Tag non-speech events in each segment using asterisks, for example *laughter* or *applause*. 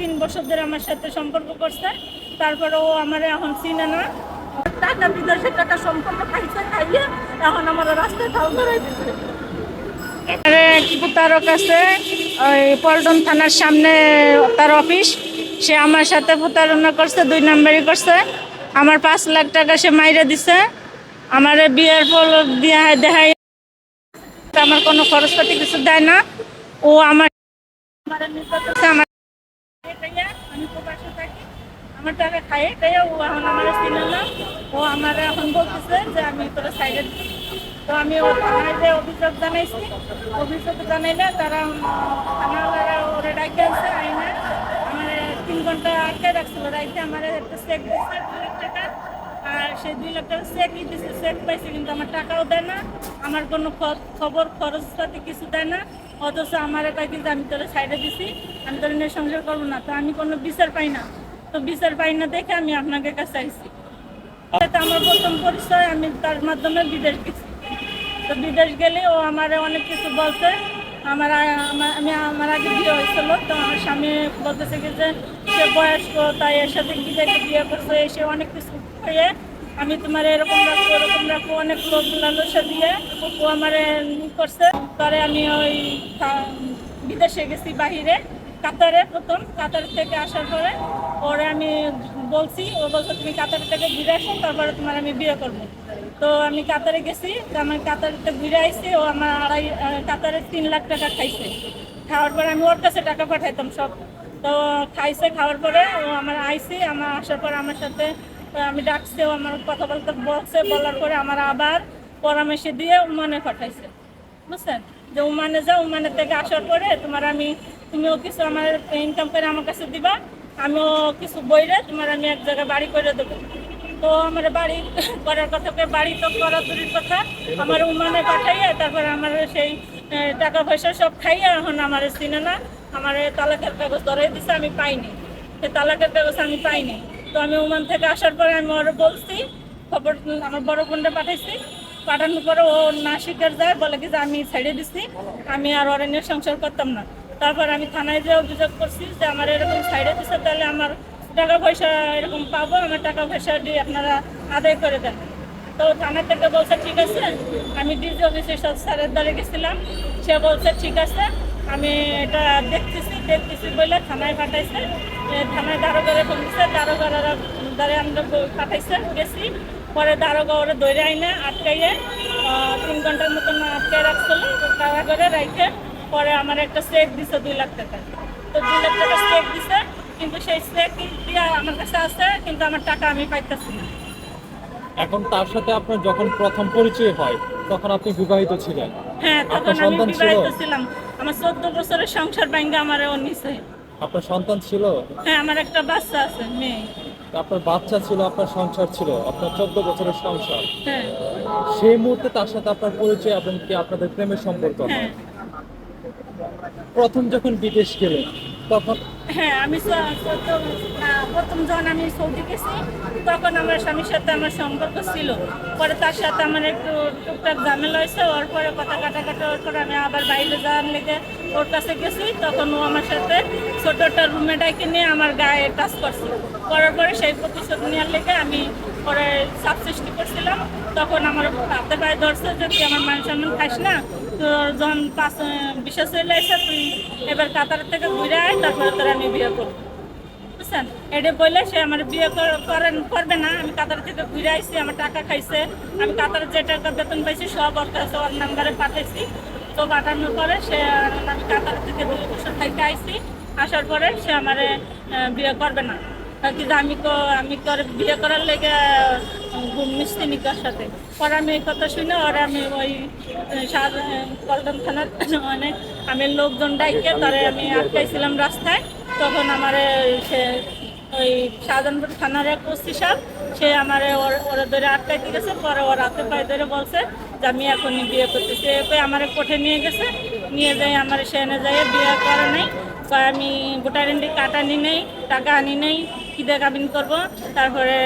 তিন বছর ধরে আমার সাথে সম্পর্ক করছে। তারপরে ও আমার এখন চিনে না। টাকা বিদেশের টাকা সম্পর্ক খাইছে, খাইয়ে এখন আমার রাস্তায় ঠাউ ধরে দিচ্ছে তারক আছে, ওই পল্টন থানার সামনে তার অফিস। সে আমার সাথে প্রতারণা করছে, দুই নাম্বারই করছে। আমার পাঁচ লাখ টাকা সে মাইরে দিছে। আমার বিয়ের ফল দেখাই আমার কোনো খরচপাতি কিছু দেয় না। ও আমার নির্যাতন করছে, আমার আমার টাকা খাইয়ে খাইয়ে ও এখন আমার চিনে ও আমার এখন বলতেছে যে আমি তোর সাইডে তো আমি ও থানায় যে অভিযোগ জানাইছি, অভিযোগ জানাইলে তারা থানাওয়ালারা ওরে ডাকে আছে আইনে আমার তিন ঘণ্টা আটকে রাখছিল। রাইতে আমার একটা চেক দিচ্ছে দুই লাখ টাকা। আর সে দুই লাখ টাকা চেকই দিচ্ছে চেক পাইছে, কিন্তু আমার টাকাও দেয় না। আমার কোনো খবর খরচ পাতি কিছু দেয় না। অথচ আমার কয় কিন্তু আমি তোর সাইডে দিছি, আমি তোর নিয়ে সংসার করব না। তো আমি কোনো বিচার পাই না। তো বিচার পাই না দেখে আমি আপনাকে কাছে আইছি। এটা আমার প্রথম পরিচয়, আমি তার মাধ্যমে বিদেশ গেছি। তো বিদেশ গেলে ও আমার অনেক কিছু বলছে। আমার আমি আমার আগে বিয়ে হয়েছিল, তো আমার স্বামী বলতেছে যে সে বয়স্ক, তাই এর সাথে কি দেখে বিয়ে করছে, সে অনেক কিছু হয়ে আমি তোমার এরকম রাখব এরকম রাখব, অনেক লোক লালসা দিয়ে ও আমার করছে। পরে আমি ওই বিদেশে গেছি বাহিরে, কাতারে প্রথম, কাতার থেকে আসার পরে। ওরে আমি বলছি, ও বলছে, তুমি কাতার থেকে ঘুরে আসো, তারপরে তোমার আমি বিয়ে করব। তো আমি কাতারে গেছি আমার কাতারতে ঘুরে আইছি, ও আমার আড়াই কাতারে তিন লাখ টাকা খাইছে। খাওয়ার পরে আমি ওর কাছে টাকা পাঠাইতাম সব। তো খাইছে, খাওয়ার পরে ও আমার আইসি আমার আসার পরে আমার সাথে আমি ডাকছে আমার কথা বলতে বলছে, বলার পরে আমার আবার পরামর্শ দিয়ে উমানে পাঠাইছে। বুঝছেন? যে উমানে যাও উমানের থেকে আসার পরে তোমার আমি, তুমিও কিছু আমার ইনকাম করে আমার কাছে দিবা, আমিও কিছু বইরে তোমার আমি এক জায়গায় বাড়ি করে দেবো। তো আমার বাড়ি *laughs* করার কথা বাড়ি তো করা দূরের কথা। আমার উমানে পাঠাইয়া তারপর আমার সেই টাকা পয়সা সব খাইয়া এখন আমার চিনে না। আমার তালাকের কাগজ ধরে দিছে, আমি পাইনি। সেই তালাকের কাগজ আমি পাইনি। তো আমি ওমান থেকে আসার পরে আমি ওর বলছি, খবর আমার বড় বোনটা পাঠাইছি। পাঠানোর পরে ও না স্বীকার যায়, বলে কি যে আমি ছেড়ে দিছি, আমি আর ওর নিয়ে সংসার করতাম না। তারপর আমি থানায় যে অভিযোগ করছি যে আমার এরকম ছেড়ে দিছে, তাহলে আমার টাকা পয়সা এরকম পাবো, আমার টাকা পয়সা দিয়ে আপনারা আদায় করে দেন। তো থানা থেকে বলছে, ঠিক আছে, আমি ডিজি অফিসের সব স্যারের দ্বারে গেছিলাম। সে বলছে, ঠিক আছে, আমি এটা দেখতেছি দেখতেছি বলে থানায় পাঠাইছে। থানায় দারোগারে ফোন দিচ্ছে দারোগার দ্বারে আমরা পাঠাইছে গেছি। পরে দারোগা ওরা ধরে আইনে আটকাইয়ে তিন ঘণ্টার মতন আটকাই রাখছিল কারাগারে রাইখে পরে আমার একটা চেক দিছে দুই লাখ টাকা। তো দুই লাখ টাকা চেক দিছে কিন্তু সেই চেক দিয়ে আমার কাছে আছে কিন্তু আমার টাকা আমি পাইতেছি না। এখন তার সাথে আপনার যখন প্রথম পরিচয় হয় তখন আপনি বিবাহিত ছিলেন। হ্যাঁ তখন আমি বিবাহিত ছিলাম। আমার চোদ্দ বছরের সংসার ব্যাঙ্গে আমার নিছে। আপনার সন্তান ছিল? হ্যাঁ আমার একটা বাচ্চা আছে মেয়ে। আপনার বাচ্চা ছিল আপনার সংসার ছিল আপনার চোদ্দ বছরের সংসার। হ্যাঁ। সেই মুহূর্তে তার সাথে আপনার পরিচয় এবং কি আপনাদের প্রেমের সম্পর্ক? হয়। প্রথম যখন বিদেশ গেলেন তখন? হ্যাঁ আমি স- প্রথম যখন আমি সৌদি গেছি, তখন আমার স্বামীর সাথে আমার সম্পর্ক ছিল। পরে তার সাথে আমার একটু টুকটাক ঝামেলা হয়েছে, ওর পরে কথা কাটা কাটা ওর পরে আমি আবার বাইরে যাওয়ার লেগে ওর কাছে গেছি। তখন ও আমার সাথে ছোট একটা রুমে ডাইকে নিয়ে আমার গায়ে টাচ করছে। করার পরে সেই প্রতিশোধ নেওয়ার লেগে আমি পরে চাপ সৃষ্টি করছিলাম। তখন আমার হাতে পায়ে ধরছে যে তুই আমার মান সম্মান খাস না তোর যখন পাঁচ, বিশেষ চলে এসে তুই এবার কাতার থেকে ঘুরে আয়, তারপরে তোর আমি বিয়ে করব। বুঝছেন? এটা বললে সে আমার বিয়ে কর- করেন, করবে না। আমি কাতার থেকে ঘুরে আইছি, আমার টাকা খাইছে। আমি কাতার যে টাকা বেতন পাইছি, সব ওর কাছে ওর নাম্বারে পাঠাইছি। তো পাঠানোর পরে সে আমি কাতার থেকে দুই থেকে আইছি। আসার পরে সে আমার বিয়ে করবে না। আর কি যে আমি আমি বিয়ে করার লেগে মিষ্টি নিকার সাথে। আমি এই কথা শুনে ওর আমি ওই কলকাতা থানার মানে আমি লোকজন ডাইকে তারে আমি আটকাইছিলাম রাস্তায়। তখন আমার সে ওই শাহজাহানপুর থানার এক ওসি সাহেব, সে আমার ওরা ধরে আটকাইতে গেছে। পরে ওর হাতে পায়ে ধরে বলছে যে, আমি এখনই বিয়ে করতেছি। এরপরে আমার কোঠে নিয়ে গেছে। নিয়ে যাই আমার সেনে যাই বিয়ে করে নাই। তো আমি ভোটার আইডি কার্ড আনি নেই, টাকা আনি নেই কী দিয়ে কাবিন করব। তারপরে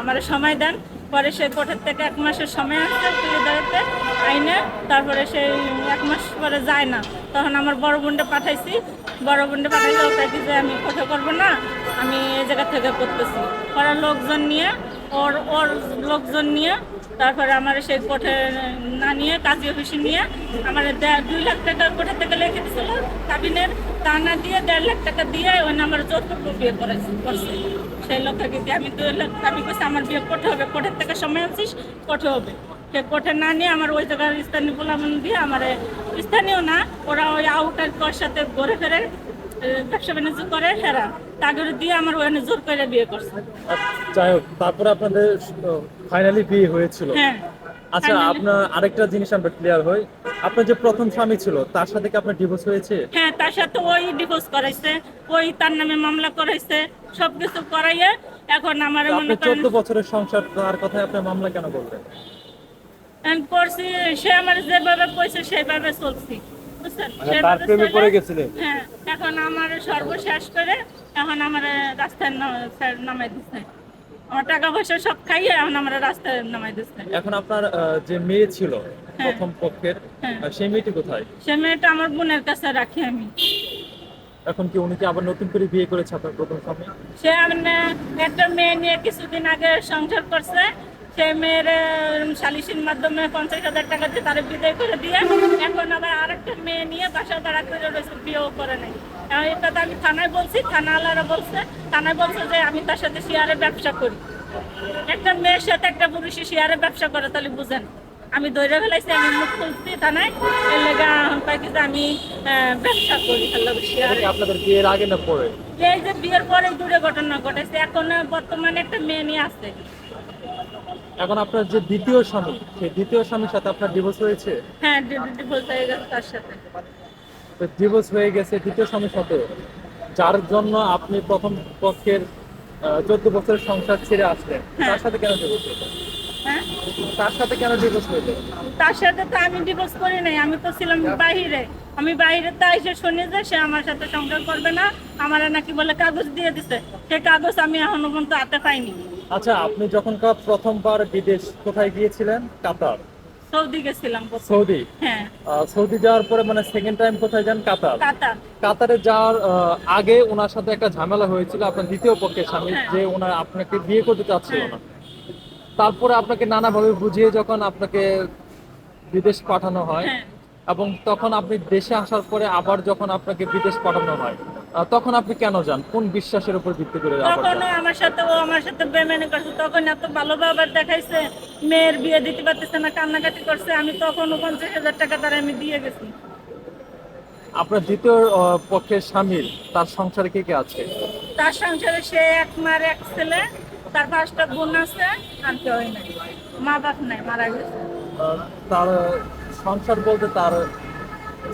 আমার সময় দেন। পরে সে কোর্টের থেকে এক মাসের সময় আসছে তুলে আইনে। তারপরে সেই এক মাস পরে যায় না। তখন আমার বড় বোনটা পাঠাইছি। বড় বোনটা পাঠাইলে ওটা কি যে আমি কোথাও করব না, আমি এই জায়গা থেকে করতেছি পরে লোকজন নিয়ে ওর ওর লোকজন নিয়ে, তারপরে আমার সেই কোঠে না নিয়ে, কাজী অফিসে নিয়ে আমার দুই লাখ টাকা কোঠে থেকে লিখে দিছিল? কাবিনের তা না দিয়ে দেড় লাখ টাকা দিয়ে ওই আমার যৌতুক বিয়ে করেছে, করছে। সেই লোকটাকে দিয়ে আমি দুই লাখ, আমি কইছি, আমার বিয়ে কোঠে হবে কোঠের থেকে সময় আছিস কোঠে হবে। সে কোঠে না নিয়ে আমার ওই জায়গার স্থানীয় গোলামন দিয়ে আমার, স্থানীয় না, ওরা ওই আউটার সাথে ঘুরে ফেরে ব্যবসা বাণিজ্য করে হেরা। তাগরে দিয়ে আমার ওখানে জোর করে বিয়ে করছে। যাই হোক তারপরে আপনাদের ফাইনালি বিয়ে হয়েছিল। হ্যাঁ। আচ্ছা আপনার আরেকটা জিনিস আমরা ক্লিয়ার হই। আপনার যে প্রথম স্বামী ছিল তার সাথে কি আপনার ডিভোর্স হয়েছে? হ্যাঁ তার সাথে ওই ডিভোর্স করাইছে। ওই তার নামে মামলা করাইছে। সবকিছু করাইয়ে এখন আমার মনে করেন বছরের সংসার তার কথায় আপনি মামলা কেন করলেন? আমি করছি সে আমার যেভাবে কইছে সেভাবে চলছি। মানে তার প্রেমে পড়ে গেছিলেন? হ্যাঁ এখন আমার সর্বশেষ করে এখন আমার রাস্তায় না- স্যার নামাই দিচ্ছে আমার টাকা পয়সা সব খাইয়ে এখন আমার রাস্তায় নামাই দিচ্ছে এখন আপনার যে মেয়ে ছিল প্রথম পক্ষের হ্যাঁ। সেই মেয়েটি কোথায়? সে মেয়েটা আমার বোনের কাছে রাখি আমি। এখন কি উনি কি আবার নতুন করে বিয়ে করেছে আপনার প্রথম স্বামী? সে একটা মেয়ে নিয়ে কিছুদিন আগে সংসার করছে মেয়ের সালিসির মাধ্যমে পঞ্চাশ হাজার টাকা দিয়ে তারা বিদায় করে দিয়ে এখন আবার আরেকটা মেয়ে নিয়ে বাসা ভাড়া করে রয়েছে বিয়েও করে নাই। এই কথা আমি থানায় বলছি থানাওয়ালারা বলছে থানায় বলছে যে আমি তার সাথে শেয়ারে ব্যবসা করি। একটা মেয়ের সাথে একটা পুরুষে শেয়ারে ব্যবসা করে তাহলে বুঝেন। আমি ধরে ফেলাইছি আমি মুখ খুলছি থানায় এর লেগে এখন পাই কি যে আমি ব্যবসা করি আপনাদের বিয়ের আগে না পরে? এই যে বিয়ের পরে দূরে ঘটনা ঘটেছে এখন বর্তমানে একটা মেয়ে নিয়ে আসছে। এখন আপনার যে দ্বিতীয় স্বামী সেই দ্বিতীয় স্বামীর সাথে আপনার ডিভোর্স হয়েছে? হ্যাঁ ডিভোর্স হয়ে গেছে তার সাথে। তো ডিভোর্স হয়ে গেছে দ্বিতীয় স্বামীর সাথে। যার জন্য আপনি প্রথম পক্ষের চোদ্দ বছরের সংসার ছেড়ে আসলেন। তার সাথে কেন ডিভোর্স হ্যাঁ? তার সাথে কেন ডিভোর্স হইল তার সাথে তো আমি ডিভোর্স করি নাই আমি তো ছিলাম বাইরে। আমি বাইরে তা এসে শুনি যে সে আমার সাথে সংসার করবে না আমার নাকি বলে কাগজ দিয়ে দিছে। সে কাগজ আমি এখনও পর্যন্ত হাতে পাইনি। আচ্ছা আপনি যখন প্রথমবার বিদেশ কোথায় গিয়েছিলেন? কাতার। সৌদি গেছিলাম সৌদি? হ্যাঁ। সৌদি যাওয়ার পরে মানে সেকেন্ড টাইম কোথায় যান? কাতার। কাতার। যাওয়ার আগে ওনার সাথে একটা ঝামেলা হয়েছিল আপনার দ্বিতীয় পক্ষের স্বামী হ্যাঁ। যে ওনার আপনাকে বিয়ে করতে চাচ্ছিল না। তারপরে আপনাকে নানাভাবে বুঝিয়ে যখন আপনাকে বিদেশ পাঠানো হয় হ্যাঁ। এবং তখন আপনি দেশে আসার পরে আবার যখন আপনাকে বিদেশ পাঠানো হয় তখন আপনি কেন যান? কোন বিশ্বাসের উপর ভিত্তি করে তখন আমার সাথে ও আমার সাথে বেমেনে করছে। তখন এত ভালো ব্যবহার দেখাইছে মেয়ের বিয়ে দিতে পারতেছে না কান্নাকাটি করছে। আমি তখন পঞ্চাশ হাজার টাকা তারা আমি দিয়ে গেছি। আপনার দ্বিতীয় পক্ষের স্বামীর তার সংসারে কে কে আছে? তার সংসারে সে এক মার এক ছেলে তার পাঁচটা বোন আছে আর কেউ নাই। মা বাপ নাই মারা গেছে। তার সংসার বলতে তার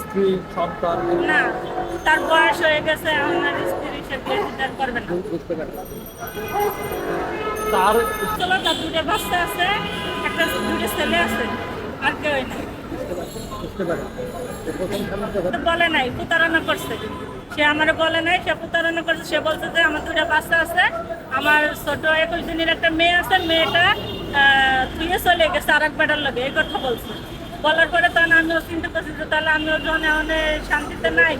স্ত্রী সন্তান না তার বয়স হয়ে গেছে আমার স্ত্রী সে বিয়ে করবে না। বুঝতে তার চলো তার দুটো বাচ্চা আছে একটা দুটো ছেলে আছে আর কেউ বলে নাই প্রতারণা করছে। সে আমার বলে নাই সে প্রতারণা করছে। সে বলছে যে আমার দুটা বাচ্চা আছে আমার ছোট একুশ দিনের একটা মেয়ে আছে মেয়েটা থুয়ে চলে গেছে আর এক বেটার লাগে। এই কথা বলছে। বলার পরে তখন আমিও চিন্তা করছি যে তাহলে আমিও যখন অনেক শান্তিতে নাই।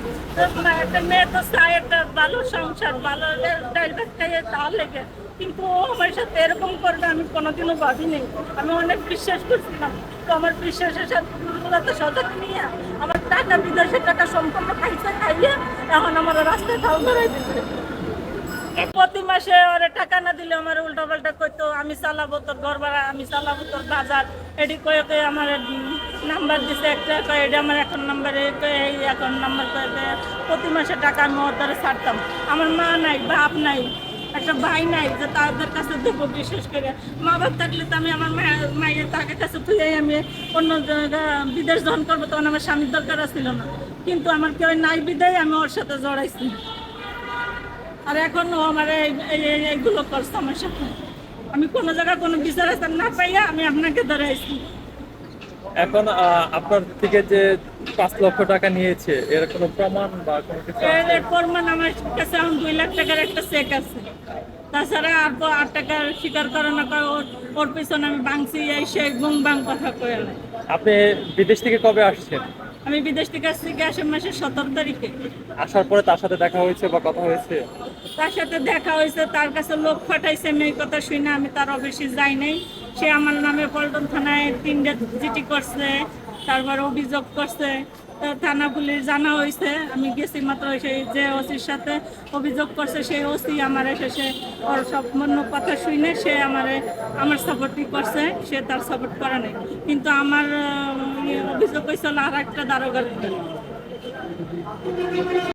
একটা মেয়ে তো চায় একটা ভালো সংসার, ভালো ভাত খাইয়ে তাহলে লেগে। কিন্তু ও আমার সাথে এরকম করবে আমি কোনোদিনও ভাবিনি। আমি অনেক বিশ্বাস করছিলাম। তো আমার বিশ্বাসের সাথে সজাগ নিয়ে আমার টাকা বিদেশের টাকা সম্পূর্ণ খাইছে খাইয়ে এখন আমার রাস্তায় ঠাউ ধরাই দিচ্ছে প্রতি মাসে ওরে টাকা না দিলে আমার উল্টা পাল্টা করতো আমি চালাবো তোর ঘর ভাড়া আমি চালাবো তোর বাজার। এটি কয়ে কয়ে আমার নাম্বার দিছে একটা, কয়ে এটা আমার এখন নাম্বারে এই এখন নাম্বার কয়ে প্রতি মাসে টাকা আমি ওর দ্বারা ছাড়তাম। আমার মা নাই, বাপ নাই, একটা ভাই নাই যে তাদের কাছে দেবো বিশেষ করে। মা বাপ থাকলে তো আমি আমার মায়ের তাকে কাছে তুই আমি অন্য বিদেশ যখন করব, তখন আমার স্বামীর দরকার ছিল না। কিন্তু আমার কেউ নাই বিদায়, আমি ওর সাথে জড়াইছি। আর এখন ও আমার এই- এই- এই- এইগুলো করছে আমার সাথে। আমি কোনো জায়গায় কোনো বিচার না পাইয়া আমি আপনাকে ধরাইছি। এখন আপনার থেকে যে পাঁচ লক্ষ টাকা নিয়েছে এর কোনো প্রমাণ বা কোনো কিছু এর? প্রমাণ আমার কাছে এখন দুই লাখ টাকার একটা চেক আছে। তাছাড়া আর তো আট টাকার স্বীকার করে না ওর ওর পিছনে আমি বাংছি এই সেই বুং বাং কথা কয়ে। আপনি বিদেশ থেকে কবে আসছেন? আমি বিদেশ থেকে আসছি গ্যাস মাসের সতেরো তারিখে। আসার পরে তার সাথে দেখা হয়েছে বা কথা হয়েছে? তার সাথে দেখা হয়েছে তার কাছে লোক ফাটাইছে আমি এই কথা শুনে আমি তার অফিসে যাই নাই। সে আমার নামে পল্টন থানায় তিনটে জিটি করছে, তারপর অভিযোগ করছে। থানা পুলিশ জানা হয়েছে, আমি গেছি মাত্র সেই যে ওসির সাথে অভিযোগ করছে, সেই ওসি আমার সে ওর সব মন্য কথা শুনে সে আমার আমার সাপোর্টই করছে, সে তার সাপোর্ট করে নাই। কিন্তু আমার ইয়ে অভিযোগ হয়েছিল আর একটা দারোগার।